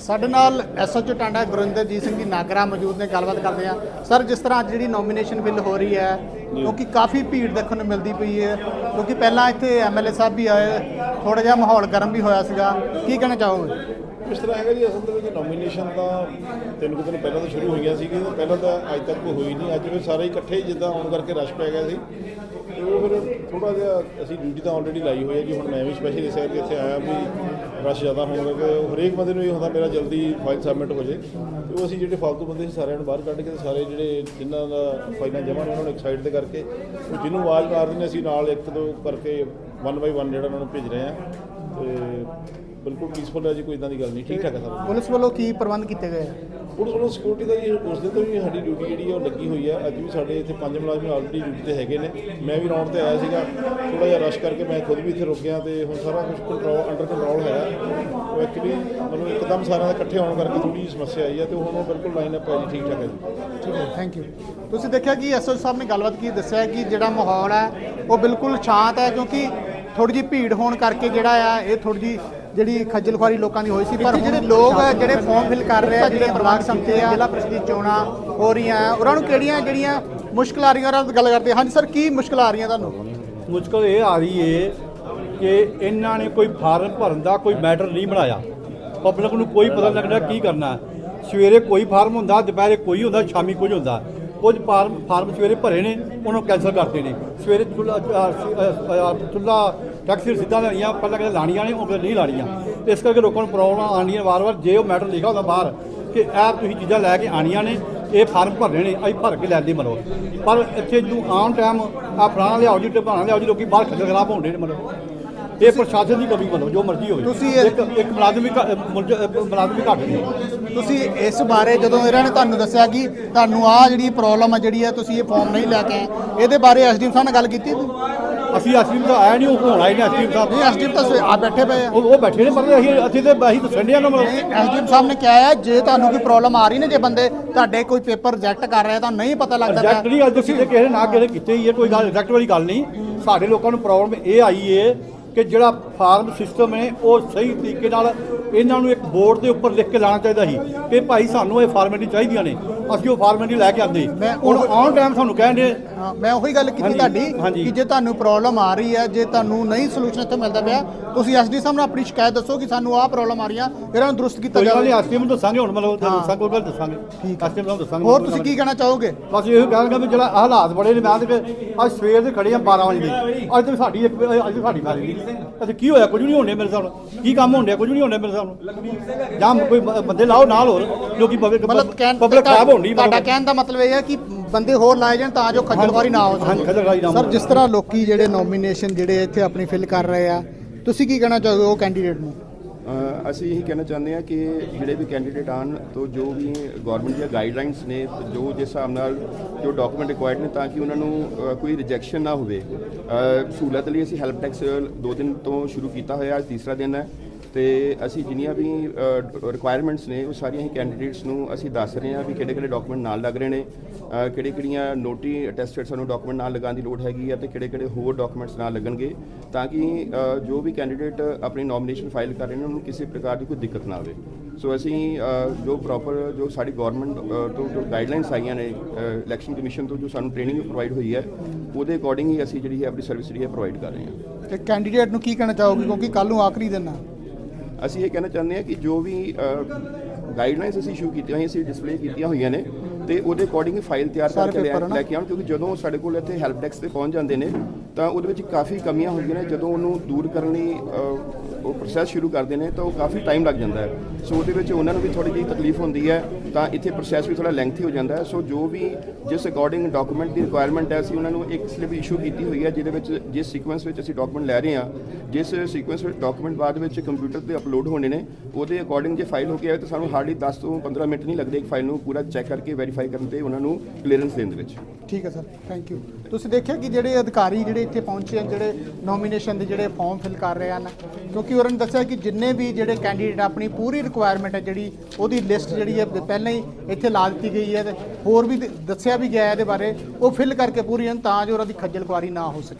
ਸਾਡੇ ਨਾਲ ਐਸਐਚਓ ਟਾਂਡਾ ਗੁਰਿੰਦਰਜੀਤ ਸਿੰਘ ਜੀ ਨਾਗਰਾ ਮੌਜੂਦ ਨੇ ਗੱਲਬਾਤ ਕਰਦੇ ਆ ਸਰ ਜਿਸ ਤਰ੍ਹਾਂ ਅੱਜ ਜਿਹੜੀ ਨੋਮੀਨੇਸ਼ਨ ਬਿੱਲ ਹੋ ਰਹੀ ਹੈ ਕਿਉਂਕਿ ਕਾਫੀ ਭੀੜ ਦੇਖਣ ਨੂੰ ਮਿਲਦੀ ਪਈ ਹੈ? ਕਿਉਂਕਿ ਪਹਿਲਾਂ ਇੱਥੇ ਐਮਐਲਏ ਸਾਹਿਬ ਵੀ ਆਏ ਥੋੜਾ ਜਿਹਾ ਮਾਹੌਲ ਗਰਮ ਵੀ ਹੋਇਆ ਸੀਗਾ। ਕੀ ਕਹਿਣਾ ਚਾਹੋਗੇ? ਇਸ ਤਰ੍ਹਾਂ ਹੈਗਾ ਜੀ ਅਸਲ ਦੇ ਵਿੱਚ ਨੋਮੀਨੇਸ਼ਨ ਤਾਂ ਤਿੰਨ ਕੁ ਦਿਨ ਪਹਿਲਾਂ ਤੋਂ ਸ਼ੁਰੂ ਹੋਈਆਂ ਸੀਗੀਆਂ ਤੇ ਪਹਿਲਾਂ ਤਾਂ ਅੱਜ ਤੱਕ ਕੋਈ ਹੋਈ ਨਹੀਂ। ਅੱਜ ਫਿਰ ਸਾਰੇ ਇਕੱਠੇ ਜਿੱਦਾਂ ਆਉਣ ਕਰਕੇ ਰਸ਼ ਪੈ ਗਿਆ ਸੀ। ਤੇ ਉਹ ਫਿਰ ਥੋੜਾ ਜਿਹਾ ਅਸੀਂ ਡਿਊਟੀ ਤਾਂ ਆਲਰੇਡੀ ਲਾਈ ਹੋਈ ਹੈ ਜੀ ਹੁਣ ਮੈਂ ਵੀ ਸਪੈਸ਼ਲੀ ਇਸ ਕਰਕੇ ਇੱਥੇ ਆਇਆ ਵੀ ਰਸ਼ ਜ਼ਿਆਦਾ ਹੋਣ ਕਰਕੇ ਹਰੇਕ ਬੰਦੇ ਨੂੰ ਇਹ ਹੁੰਦਾ ਮੇਰਾ ਜਲਦੀ ਫਾਈਲ ਸਬਮਿਟ ਹੋ ਜੇ। ਤੇ ਉਹ ਅਸੀਂ ਜਿਹੜੇ ਫਾਲਤੂ ਬੰਦੇ ਸੀ ਸਾਰਿਆਂ ਨੂੰ ਬਾਹਰ ਕੱਢ ਕੇ ਤੇ ਸਾਰੇ ਜਿਹੜੇ ਜਿਨ੍ਹਾਂ ਦਾ ਫਾਈਲਾਂ ਜਮ੍ਹਾਂ ਨੇ ਉਹਨਾਂ ਨੂੰ ਇੱਕ ਸਾਈਡ ਤੇ ਕਰਕੇ ਉਹ ਜਿਹਨੂੰ ਆਵਾਜ਼ ਮਾਰਦੇ ਨੇ ਅਸੀਂ ਨਾਲ ਇੱਕ ਦੋ ਕਰਕੇ ਵਨ ਬਾਈ ਵਨ ਜਿਹੜਾ ਉਹਨਾਂ ਨੂੰ ਭੇਜ ਰਹੇ ਆ ਤੇ ਬਿਲਕੁਲ ਪੀਸਫੁਲ ਹੈ ਜੀ, ਕੋਈ ਇਦਾਂ ਦੀ ਗੱਲ ਨਹੀਂ, ਠੀਕ ਠਾਕ ਹੈ ਸਭ। ਪੁਲਿਸ ਵੱਲੋਂ ਕੀ ਪ੍ਰਬੰਧ ਕੀਤੇ ਗਏ? ਆ ਪੁਲਿਸ ਵੱਲੋਂ ਸਿਕਿਉਰਿਟੀ ਦਾ ਜੀ ਉਸ ਦਿਨ ਤੋਂ ਵੀ ਸਾਡੀ ਡਿਊਟੀ ਜਿਹੜੀ ਆ ਉਹ ਲੱਗੀ ਹੋਈ ਹੈ ਅੱਜ ਵੀ ਸਾਡੇ ਇੱਥੇ ਪੰਜ ਮੁਲਾਜ਼ਮ ਆਲਰੇਡੀ ਡਿਊਟੀ ਤੇ ਹੈਗੇ ਨੇ। ਮੈਂ ਵੀ ਰੌਂਡ ਤੇ ਆਇਆ ਸੀਗਾ। ਥੋੜਾ ਜਿਹਾ ਰਸ਼ ਕਰਕੇ ਮੈਂ ਖੁਦ ਵੀ ਇੱਥੇ ਰੁਕ ਗਿਆ ਤੇ ਹੁਣ ਸਾਰਾ ਕੁਝ ਕੰਟਰੋਲ ਅੰਡਰ ਕੰਟਰੋਲ ਹੈ। ਉਹ ਐਕਚੁਅਲੀ ਮਤਲਬ ਇੱਕਦਮ ਸਾਰਿਆਂ ਦੇ ਇਕੱਠੇ ਹੋਣ ਕਰਕੇ ਥੋੜੀ ਜਿਹੀ ਸਮੱਸਿਆ ਆਈ ਹੈ ਤੇ ਹੁਣ ਉਹ ਬਿਲਕੁਲ ਲਾਈਨ ਅਪ ਹੈ ਜੀ, ਠੀਕ ਠਾਕ ਹੈ ਜੀ। ਠੀਕ ਹੈ ਥੈਂਕ ਯੂ ਤੁਸੀਂ ਦੇਖਿਆ ਕਿ ਐਸਓ ਸਾਹਿਬ ਨੇ ਗੱਲਬਾਤ ਕੀ ਦੱਸਿਆ ਕਿ ਜਿਹੜਾ ਮਾਹੌਲ ਹੈ, ਉਹ ਬਿਲਕੁਲ ਸ਼ਾਂਤ ਹੈ ਕਿਉਂਕਿ ਥੋੜੀ ਜਿਹੀ ਭੀੜ ਹੋਣ ਕਰਕੇ ਜਿਹੜਾ ਆ, ਇਹ ਥੋੜੀ ਜਿਹੀ ਜਿਹੜੀ ਖੱਜਲ ਖੁਆਰੀ ਲੋਕਾਂ ਦੀ ਹੋਈ ਸੀ ਪਰ ਜਿਹੜੇ ਲੋਕ ਜਿਹੜੇ ਫਾਰਮ ਫਿਲ ਕਰ ਰਹੇ ਆ ਜਿਹੜੇ ਬਲਾਕ ਸੰਮਤੀ ਆ ਜ਼ਿਲ੍ਹਾ ਪ੍ਰੀਸ਼ਦ ਦੀ ਚੋਣਾਂ ਹੋ ਰਹੀਆਂ ਆ ਉਹਨਾਂ ਨੂੰ ਕਿਹੜੀਆਂ ਜਿਹੜੀਆਂ ਮੁਸ਼ਕਲਾਂ ਆ ਰਹੀਆਂ ਉਹਨਾਂ ਨਾਲ ਗੱਲ ਕਰਦੇ ਹਾਂ। ਹਾਂਜੀ ਸਰ ਕੀ ਮੁਸ਼ਕਲਾਂ ਆ ਰਹੀਆਂ ਤੁਹਾਨੂੰ? ਮੁਸ਼ਕਲ ਇਹ ਆ ਰਹੀ ਏ ਕਿ ਇਹਨਾਂ ਨੇ ਕੋਈ ਫਾਰਮ ਭਰਨ ਦਾ ਕੋਈ ਮੈਟਰ ਨਹੀਂ ਬਣਾਇਆ। ਪਬਲਿਕ ਨੂੰ ਕੋਈ ਪਤਾ ਨਹੀਂ ਲੱਗਦਾ ਕੀ ਕਰਨਾ। ਸਵੇਰੇ ਕੋਈ ਫਾਰਮ ਹੁੰਦਾ ਦੁਪਹਿਰੇ ਕੋਈ ਹੁੰਦਾ ਸ਼ਾਮੀ ਕੁਝ ਹੁੰਦਾ। ਕੁਝ ਫਾਰਮ ਫਾਰਮ ਸਵੇਰੇ ਭਰੇ ਨੇ ਉਹਨੂੰ ਕੈਨਸਲ ਕਰਤੇ ਨੇ। ਸਵੇਰੇ ਚੁੱਲਾ ਚੁੱਲਾ ਟੈਕਸੀ ਸਿੱਧਾ ਲੈਣੀਆਂ ਪਹਿਲਾਂ ਕਹਿੰਦੇ ਲਾਣੀਆਂ ਨੇ ਉਹ ਫਿਰ ਨਹੀਂ ਲਾਣੀਆਂ। ਇਸ ਕਰਕੇ ਲੋਕਾਂ ਨੂੰ ਪ੍ਰੋਬਲਮ ਆਉਂਦੀਆਂ ਵਾਰ-ਵਾਰ ਜੇ ਉਹ ਮੈਟਰ ਲਿਖਿਆ ਹੁੰਦਾ ਬਾਹਰ ਕਿ ਇਹ ਤੁਸੀਂ ਚੀਜ਼ਾਂ ਲੈ ਕੇ ਆਣੀਆਂ ਨੇ ਇਹ ਫਾਰਮ ਭਰਨੇ ਨੇ ਅਸੀਂ ਭਰ ਕੇ ਲੈਂਦੇ ਮਰੋ ਪਰ ਇੱਥੇ ਜਦੋਂ ਆਨ ਟਾਈਮ ਆ ਫਲਾਣਾ ਲਿਆਓ ਜੀ ਟਿਪਾਣਾ ਲਿਆਓ ਜੀ ਲੋਕੀ ਬਾਹਰ ਖੱਜਲ ਖਰਾਬ ਹੋਣਦੇ ਨੇ ਮਤਲਬ। ਇਹ ਪ੍ਰਸ਼ਾਸਨ ਦੀ ਕਮੀ ਮਤਲਬ ਜੋ ਮਰਜ਼ੀ ਹੋਵੇ। ਤੁਸੀਂ ਇੱਕ ਇੱਕ ਮੁਲਾਜ਼ਮ ਵੀ ਘੱਟ- ਮੁਲਜ਼- ਅਹ ਮੁਲਾਜ਼ਮ ਵੀ ਘੱਟ ਨੇ। ਤੁਸੀਂ ਇਸ ਬਾਰੇ ਜਦੋਂ ਇਹਨਾਂ ਨੇ ਤੁਹਾਨੂੰ ਦੱਸਿਆ ਕਿ ਤੁਹਾਨੂੰ ਆ ਜਿਹੜੀ ਪ੍ਰੋਬਲਮ ਆ ਜਿਹੜੀ ਹੈ ਤੁਸੀਂ ਇਹ ਫਾਰਮ ਨਹੀਂ ਲੈ ਕੇ ਆਏ ਇਹਦੇ ਬਾਰੇ ਐਸਡੀਐਮ ਸਾਹਿਬ ਨਾਲ ਗੱਲ ਕੀਤੀ ਤੁਸੀਂ? ਅਸੀਂ ਅਸਲੀਮ ਤਾਂ ਆਇਆ ਨਹੀਂ ਉਹ ਹੋਣਾ ਹੀ ਨਹੀਂ ਅਸਲੀਮ ਸਾਹਿਬ। ਨਹੀਂ ਐਸਡੀਐਮ ਤਾਂ ਸਵੇ- ਆ ਬੈਠੇ ਪਏ ਆ। ਉਹ ਉਹ ਬੈਠੇ ਨੇ ਪਰ ਅਸੀਂ ਅਸੀਂ ਤੇ ਅਸੀਂ ਦੱਸਣ ਡਿਆ ਨਾ ਮਤਲਬ। ਐਸਡੀਐਮ ਸਾਹਿਬ ਨੇ ਕਿਹਾ ਹੈ ਜੇ ਤੁਹਾਨੂੰ ਕੋਈ ਪ੍ਰੋਬਲਮ ਆ ਰਹੀ ਨੇ ਜੇ ਬੰਦੇ ਤੁਹਾਡੇ ਕੋਈ ਪੇਪਰ ਰਿਜੈਕਟ ਕਰ ਰਹੇ ਆ ਤਾਂ ਨਹੀਂ ਪਤਾ ਲੱਗਦਾ ਰਿਜੈਕਟ ਨਹੀਂ ਅੱਜ ਕਿਸੇ ਕਿਸੇ ਨੇ ਨਾ ਕਿਸੇ ਨੇ ਕੀਤੇ ਹੀ ਹੈ ਕੋਈ ਗੱਲ ਰਿਜੈਕਟ ਵਾਲੀ ਗੱਲ ਨਹੀਂ। ਸਾਡੇ ਲੋਕਾਂ ਨੂੰ ਪ੍ਰੋਬਲਮ ਇਹ ਆਈ ਏ ਕਿ ਜਿਹੜਾ ਫਾਰਮ ਸਿਸਟਮ ਹੈ ਉਹ ਸਹੀ ਤਰੀਕੇ ਨਾਲ ਇਹਨਾਂ ਨੂੰ ਇੱਕ ਬੋਰਡ ਦੇ ਉੱਪਰ ਲਿਖ ਕੇ ਲਾਣਾ ਚਾਹੀਦਾ ਸੀ ਕਿ ਭਾਈ ਸਾਨੂੰ ਇਹ ਫਾਰਮੈਲਿਟੀ ਚਾਹੀਦੀਆਂ ਨੇ। ਅਸੀਂ ਉਹ ਫਾਰਮੈਲਿਟੀ ਲੈ ਕੇ ਆਂਦੇ ਮੈਂ ਹੁਣ ਆਨ ਟਾਈਮ ਸਾਨੂੰ ਕਹਿੰਦੇ ਹਾਂ, ਮੈਂ ਉਹੀ ਗੱਲ ਕੀਤੀ ਹਾਂਜੀ, ਤੁਹਾਡੀ ਹਾਂਜੀ। ਕਿ ਜੇ ਤੁਹਾਨੂੰ ਪ੍ਰੋਬਲਮ ਆ ਰਹੀ ਹੈ ਜੇ ਤੁਹਾਨੂੰ ਨਹੀਂ ਸੋਲੂਸ਼ਨ ਇੱਥੇ ਮਿਲਦਾ ਪਿਆ ਤੁਸੀਂ ਐਸਡੀ ਸਾਹਿਬ ਨੂੰ ਆਪਣੀ ਸ਼ਿਕਾਇਤ ਦੱਸੋ ਕਿ ਸਾਨੂੰ ਆਹ ਪ੍ਰੋਬਲਮ ਆ ਰਹੀਆਂ ਇਹਨਾਂ ਨੂੰ ਦਰੁਸਤ ਕੀਤਾ ਕੋਈ ਗੱਲ ਨਹੀਂ ਜਾਵੇ ਨੂੰ ਦੱਸਾਂਗੇ ਹੁਣ ਮਤਲਬ ਹਾਂ। ਦੱਸਾਂਗੇ ਕੋਈ ਗੱਲ ਦੱਸਾਂਗੇ। ਠੀਕ ਆ। ਅਸਲੀਮ ਨੂੰ ਦੱਸਾਂਗੇ। ਹੋਰ ਤੁਸੀਂ ਕੀ ਕਹਿਣਾ ਚਾਹੋਗੇ? ਬਸ ਇਹ ਕਹਾਂਗਾ ਵੀ ਜਿਹੜਾ ਆਹ ਹਾਲਾਤ ਬੜੇ ਨੇ ਮੈਂ ਤੇ ਅੱਜ ਸਵੇਰ ਦੇ ਖੜੇ ਆ 12 ਵਜੇ ਦੇ। ਅੱਜ ਤੱਕ ਸਾਡੀ ਇੱਕ ਅੱਜ ਤੱਕ ਸਾਡੀ ਨਹੀਂ। ਅੱਛਾ ਕੀ ਹੋਇਆ? ਕੁਝ ਨਹੀਂ ਹੋਣੇ ਮੇਰੇ ਸਾਹਮਣੇ ਕੀ ਕੰਮ ਹੋਣ ਡਿਆ? ਕੁਝ ਨਹੀਂ ਹੋਣੇ ਮੇਰੇ ਸਾਹਮਣੇ ਜਾਂ ਕੋਈ ਬ- ਬੰਦੇ ਲਾਓ ਨਾਲ ਹੋਰ ਲੋਕੀ ਪਬਲਿਕ ਮਤਲਬ ਕਹਿਣ ਪਬਲਿਕ ਖਰਾਬ ਹੋਣੀ। ਤੁਹਾਡਾ ਕਹਿਣ ਦਾ ਮਤਲਬ ਇਹ ਹੈ ਕਿ ਬੰਦੇ ਹੋਰ ਲਾਏ ਜਾਣ ਤਾਂ ਜੋ ਖੱਜਲਖਵਾਰੀ ਨਾ ਹੋ ਹਾਂਜੀ, ਖੱਜਲਖੁਆਰੀ ਨਾ ਸਰ। ਜਿਸ ਤਰ੍ਹਾਂ ਲੋਕੀ ਜਿਹੜੇ ਨੋਮੀਨੇਸ਼ਨ ਜਿਹੜੇ ਇੱਥੇ ਆਪਣੀ ਫਿਲ ਕਰ ਰਹੇ ਆ ਤੁਸੀਂ ਕੀ ਕਹਿਣਾ ਚਾਹੋਗੇ ਉਹ ਕੈਂਡੀਡੇਟ ਨੂੰ? ਅ, ਅਸੀਂ ਇਹੀ ਕਹਿਣਾ ਚਾਹੁੰਦੇ ਹਾਂ ਕਿ ਜਿਹੜੇ ਵੀ ਕੈਂਡੀਡੇਟ ਆਣ ਤੋਂ ਜੋ ਵੀ ਗਵਰਨਮੈਂਟ ਦੀਆਂ ਗਾਈਡਲਾਈਨਸ ਨੇ ਜੋ ਜਿਸ ਹਿਸਾਬ ਨਾਲ ਜੋ ਡਾਕੂਮੈਂਟ ਰਿਕੁਆਇਰਡ ਨੇ ਤਾਂ ਕਿ ਉਹਨਾਂ ਨੂੰ ਅ, ਕੋਈ ਰਿਜੈਕਸ਼ਨ ਨਾ ਹੋਵੇ। ਅ, ਸਹੂਲਤ ਲਈ ਅਸੀਂ ਹੈਲਪ ਟੈਕਸ ਦੋ ਦਿਨ ਤੋਂ ਸ਼ੁਰੂ ਕੀਤਾ ਹੋਇਆ ਅੱਜ ਤੀਸਰਾ ਦਿਨ ਹੈ। ਤੇ ਅਸੀਂ ਜਿੰਨੀਆਂ ਵੀ ਰਿਕੁਆਇਰਮੈਂਟਸ ਨੇ, ਉਹ ਸਾਰੀਆਂ ਹੀ ਕੈਂਡੀਡੇਟਸ ਨੂੰ ਅਸੀਂ ਦੱਸ ਰਹੇ ਹਾਂ ਵੀ ਕਿਹੜੇ ਕਿਹੜੇ ਡਾਕੂਮੈਂਟ ਨਾਲ ਲੱਗ ਰਹੇ ਨੇ ਕਿਹੜੇ ਕਿਹੜੀਆਂ ਨੋਟੀ ਅਟੈਸਟਡ ਸਾਨੂੰ ਡਾਕੂਮੈਂਟ ਨਾਲ ਲਗਾਉਣ ਦੀ ਲੋੜ ਹੈਗੀ ਹੈ ਤੇ ਕਿਹੜੇ ਕਿਹੜੇ ਹੋਰ ਡਾਕੂਮੈਂਟਸ ਨਾਲ ਲੱਗਣਗੇ ਤਾਂ ਕਿ ਜੋ ਵੀ ਕੈਂਡੀਡੇਟ ਆਪਣੀ ਨੋਮੀਨੇਸ਼ਨ ਫਾਈਲ ਕਰ ਰਹੇ ਨੇ, ਉਹਨੂੰ ਕਿਸੇ ਪ੍ਰਕਾਰ ਦੀ ਕੋਈ ਦਿੱਕਤ ਨਾ ਆਵੇ। ਸੋ ਅਸੀਂ ਜੋ ਪ੍ਰੋਪਰ ਜੋ ਸਾਡੀ ਗਵਰਨਮੈਂਟ ਤੋਂ ਜੋ ਗਾਈਡਲਾਈਨਸ ਆਈਆਂ ਨੇ ਇਲੈਕਸ਼ਨ ਕਮਿਸ਼ਨ ਤੋਂ ਜੋ ਸਾਨੂੰ ਟ੍ਰੇਨਿੰਗ ਪ੍ਰੋਵਾਈਡ ਹੋਈ ਹੈ, ਉਹਦੇ ਅਕੋਰਡਿੰਗ ਹੀ ਅਸੀਂ ਜਿਹੜੀ ਹੈ ਆਪਣੀ ਸਰਵਿਸ ਜਿਹੜੀ ਹੈ ਪ੍ਰੋਵਾਈਡ ਕਰ ਰਹੇ ਹਾਂ। ਤੇ ਕੈਂਡੀਡੇਟ ਨੂੰ ਕੀ ਕਹਿਣਾ ਚਾਹੋਗੇ? ਕਿਉਂਕਿ ਕੱਲ ਨੂੰ ਆਖਰੀ ਦਿਨ ਆ। ਅਸੀਂ ਇਹ ਕਹਿਣਾ ਚਾਹੁੰਦੇ ਹਾਂ ਕਿ ਜੋ ਵੀ ਗਾਈਡਲਾਈਨਸ ਅਸੀਂ ਇਸ਼ੂ ਕੀਤੀਆਂ ਹੋਈਆਂ ਅਸੀਂ ਡਿਸਪਲੇ ਕੀਤੀਆਂ ਹੋਈਆਂ ਨੇ ਤੇ ਉਹਦੇ ਅਕੋਰਡਿੰਗ ਫਾਈਲ ਤਿਆਰ ਕਰਕੇ ਲੈ ਕੇ ਆਉਣ ਕਿਉਂਕਿ ਜਦੋਂ ਸਾਡੇ ਕੋਲ ਇੱਥੇ ਹੈਲਪ ਡੈਸਕ ਤੇ ਪਹੁੰਚ ਜਾਂਦੇ ਨੇ ਤਾਂ ਉਹਦੇ ਵਿੱਚ ਕਾਫੀ ਕਮੀਆਂ ਹੁੰਦੀਆਂ ਨੇ ਜਦੋਂ ਉਹਨੂੰ ਦੂਰ ਕਰਨ ਲਈ ਅ, ਉਹ ਪ੍ਰੋਸੈਸ ਸ਼ੁਰੂ ਕਰਦੇ ਨੇ ਤਾਂ ਉਹ ਕਾਫੀ ਟਾਈਮ ਲੱਗ ਜਾਂਦਾ ਹੈ। ਸੋ ਉਹਦੇ ਵਿੱਚ ਉਹਨਾਂ ਨੂੰ ਵੀ ਥੋੜੀ ਜਿਹੀ ਤਕਲੀਫ ਹੁੰਦੀ ਹੈ, ਤਾਂ ਇੱਥੇ ਪ੍ਰੋਸੈਸ ਵੀ ਥੋੜਾ ਲੈਂਥੀ ਹੋ ਜਾਂਦਾ ਹੈ। ਸੋ ਜੋ ਵੀ ਜਿਸ ਅਕੋਰਡਿੰਗ ਡਾਕੂਮੈਂਟ ਦੀ ਰਿਕੁਆਇਰਮੈਂਟ ਹੈ, ਅਸੀਂ ਉਹਨਾਂ ਨੂੰ ਇੱਕ ਸਲਿੱਪ ਇਸ਼ੂ ਕੀਤੀ ਹੋਈ ਹੈ, ਜਿਹਦੇ ਵਿੱਚ ਜਿਸ ਸੀਕੁਐਂਸ ਵਿੱਚ ਅਸੀਂ ਡਾਕੂਮੈਂਟ ਲੈ ਰਹੇ ਹਾਂ, ਜਿਸ ਸੀਕੁਐਂਸ ਵਿੱਚ ਡਾਕੂਮੈਂਟ ਬਾਅਦ ਵਿੱਚ ਕੰਪਿਊਟਰ ਤੇ ਅਪਲੋਡ ਹੋਣੇ ਨੇ, ਉਹਦੇ ਅਕੋਰਡਿੰਗ ਜੇ ਫਾਈਲ ਹੋ ਕੇ ਆਏ ਤਾਂ ਸਾਨੂੰ ਹਾਰਡਲੀ 10 ਤੋਂ 15 ਮਿੰਟ ਨਹੀਂ ਲੱਗਦੇ ਇੱਕ ਫਾਈਲ ਨੂੰ ਪੂਰਾ ਚੈੱਕ ਕਰਕੇ ਵੈਰੀਫਾਈ ਕਰਨ ਤੇ ਉਹਨਾਂ ਨੂੰ ਕਲੀਅਰੈਂਸ ਦੇਣ ਦੇ ਵਿੱਚ। ਠੀਕ ਹੈ ਸਰ ਥੈਂਕ ਯੂ ਤੁਸੀਂ ਦੇਖਿਆ ਕਿ ਜਿਹੜੇ ਅਧਿਕਾਰੀ ਜਿਹੜੇ ਇੱਥੇ ਪਹੁੰਚੇ ਹਨ, ਜਿਹੜੇ ਨੋਮੀਨੇਸ਼ਨ ਦੇ ਜਿਹੜੇ ਫਾਰਮ ਫਿਲ ਕਰ ਰਹੇ ਹਨ, ਕਿਉਂਕਿ ਕਿ ਉਹਨਾਂ ਨੇ ਦੱਸਿਆ ਕਿ ਜਿੰਨੇ ਵੀ ਜਿਹੜੇ ਕੈਂਡੀਡੇਟ ਆਪਣੀ ਪੂਰੀ ਰਿਕੁਆਇਰਮੈਂਟ ਹੈ ਜਿਹੜੀ, ਉਹਦੀ ਲਿਸਟ ਜਿਹੜੀ ਹੈ ਪਹਿਲਾਂ ਹੀ ਇੱਥੇ ਲਾ ਦਿੱਤੀ ਗਈ ਹੈ ਤੇ ਹੋਰ ਵੀ ਦੱਸਿਆ ਵੀ ਗਿਆ ਇਹਦੇ ਬਾਰੇ, ਉਹ ਫਿਲ ਕਰਕੇ ਪੂਰੀ ਹਨ ਤਾਂ ਜੋ ਉਹਨਾਂ ਦੀ ਖੱਜਲ ਖੁਆਰੀ ਨਾ ਹੋ ਸਕੇ।